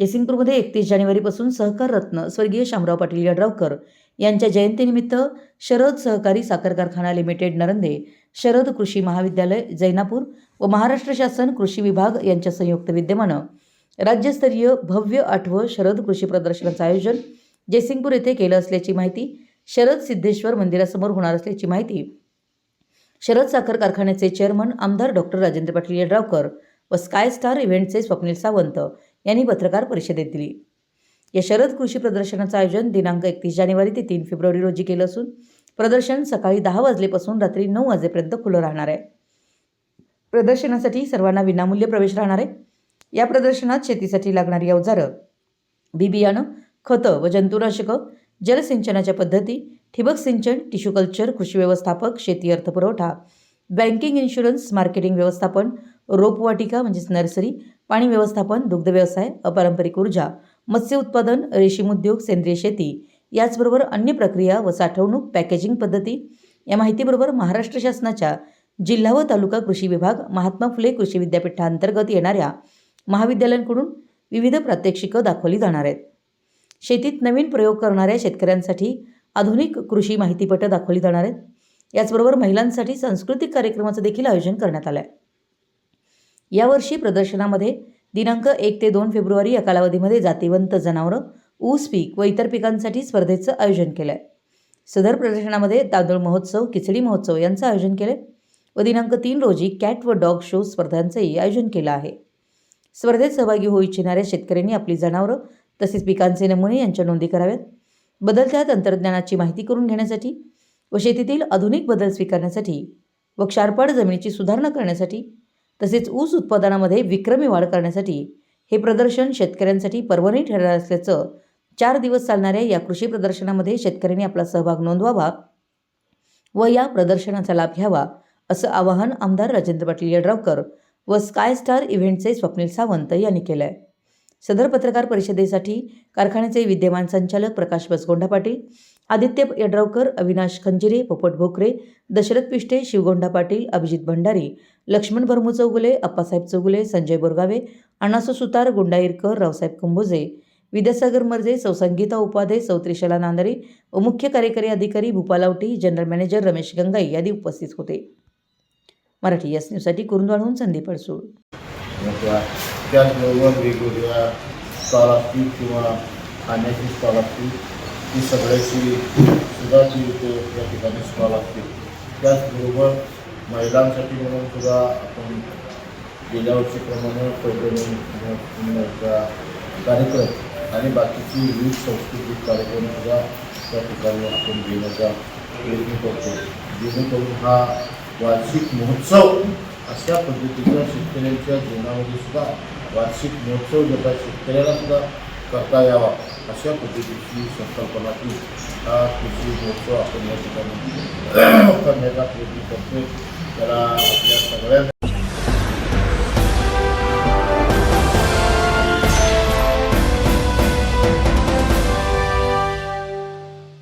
जयसिंगपूरमध्ये एकतीस जानेवारीपासून सहकार रत्न स्वर्गीय शामराव पाटील यड्रावकर यांच्या जयंतीनिमित्त शरद सहकारी साखर कारखाना लिमिटेड नरंदे शरद कृषी महाविद्यालय जैनापूर व महाराष्ट्र शासन कृषी विभाग यांच्या संयुक्त विद्यमानं राज्यस्तरीय भव्य आठवं शरद कृषी प्रदर्शनाचं आयोजन जयसिंगपूर येथे केलं असल्याची माहिती शरद सिद्धेश्वर मंदिरासमोर होणार असल्याची माहिती शरद साखर कारखान्याचे चेअरमन आमदार डॉक्टर राजेंद्र पाटील यड्रावकर व स्काय स्टार इव्हेंटचे स्वप्नील सावंत यांनी पत्रकार परिषदेत दिली. या शरद कृषी प्रदर्शनाचं आयोजन दिनांक एकतीस जानेवारी ते तीन फेब्रुवारी रोजी केलं असून प्रदर्शन सकाळी दहा वाजलेपासून रात्री नऊ वाजेपर्यंत खुलं राहणार आहे. प्रदर्शनासाठी सर्वांना विनामूल्य प्रवेश राहणार आहे. या प्रदर्शनात शेतीसाठी लागणारी अवजारं बी बियाणं खतं व जंतुनाशकं जलसिंचनाच्या पद्धती ठिबक सिंचन टिश्यू कल्चर कृषी व्यवस्थापक शेती अर्थपुरवठा बँकिंग इन्शुरन्स मार्केटिंग व्यवस्थापन रोपवाटिका म्हणजेच नर्सरी पाणी व्यवस्थापन दुग्धव्यवसाय अपारंपरिक ऊर्जा मत्स्य उत्पादन रेशीम उद्योग सेंद्रिय शेती याचबरोबर अन्य प्रक्रिया व साठवणूक पॅकेजिंग पद्धती या माहितीबरोबर महाराष्ट्र शासनाच्या जिल्हा व तालुका कृषी विभाग महात्मा फुले कृषी विद्यापीठांतर्गत येणाऱ्या महाविद्यालयांकडून विविध प्रात्यक्षिकं दाखवली जाणार आहेत. शेतीत नवीन प्रयोग करणाऱ्या शेतकऱ्यांसाठी आधुनिक कृषी माहितीपटं दाखवली जाणार आहेत. याचबरोबर महिलांसाठी सांस्कृतिक कार्यक्रमाचं देखील आयोजन करण्यात आलं आहे यावर्षी प्रदर्शनामध्ये दिनांक एक ते दोन फेब्रुवारी या कालावधीमध्ये जातीवंत जनावरं ऊस पीक व इतर पिकांसाठी स्पर्धेचं आयोजन केलं आहे सदर प्रदर्शनामध्ये तांदूळ महोत्सव खिचडी महोत्सव यांचं आयोजन केलं आहे व दिनांक तीन रोजी कॅट व डॉग शो स्पर्धांचंही आयोजन केलं आहे. स्पर्धेत सहभागी होऊ इच्छिणाऱ्या शेतकऱ्यांनी आपली जनावरं तसेच पिकांचे नमुने यांच्या नोंदी कराव्यात. बदलत्या तंत्रज्ञानाची माहिती करून घेण्यासाठी व शेतीतील आधुनिक बदल स्वीकारण्यासाठी व क्षारपाड जमिनीची सुधारणा करण्यासाठी तसेच ऊस उत्पादनामध्ये विक्रमी वाढ करण्यासाठी हे प्रदर्शन शेतकऱ्यांसाठी पर्वणी ठरणार असल्याचं चार दिवस चालणाऱ्या या कृषी प्रदर्शनामध्ये शेतकऱ्यांनी आपला सहभाग नोंदवावा व या प्रदर्शनाचा लाभ घ्यावा असं आवाहन आमदार राजेंद्र पाटील यड्रावकर व स्काय स्टार इव्हेंटचे स्वप्नील सावंत यांनी केलं आहे सदर पत्रकार परिषदेसाठी कारखान्याचे विद्यमान संचालक प्रकाश बसगोंडा पाटील आदित्य यड्रावकर अविनाश खंजिरे पोपट भोकरे दशरथ पिष्टे शिवगोंडा पाटील अभिजित भंडारी लक्ष्मण भरमू चौगुले अप्पासाहेब चौगुले संजय बोरगावे अण्णासो सुतार गुंडाईरकर रावसाहेब कंबोजे विद्यासागर मर्जे सौसंगीता उपाध्ये सौत्रिशाला नांदरे व मुख्य कार्यकारी अधिकारी भूपालावटी जनरल मॅनेजर रमेश गंगाई आदी उपस्थित होते. मराठी यस न्यूजसाठी कुरुंदवाडहून संदीप अडसूळ. किंवा त्याचबरोबर वेगवेगळ्या स्टॉल किंवा खाण्याची स्टॉल असतील ती सगळ्याची सुद्धा ती इथे या ठिकाणी स्टॉल असतील त्याचबरोबर महिलांसाठी म्हणून सुद्धा आपण गेल्या वर्षीप्रमाणे प्रोग्रामिंगचा कार्यक्रम आणि बाकीची विविध सांस्कृतिक कार्यक्रम सुद्धा त्या ठिकाणी आपण घेण्याचा प्रयत्न करतो. जेणेकरून हा वार्षिक महोत्सव अशा पद्धतीचा शेतकऱ्यांच्या जीवनामध्ये सुद्धा वार्षिक महोत्सव ज्याचा शेतकऱ्याला सुद्धा करता यावा अशा पद्धतीची संकल्पनातून हा कृषी महोत्सव आपण या ठिकाणी करण्याचा प्रयत्न करतोय. त्याला आपल्या सगळ्या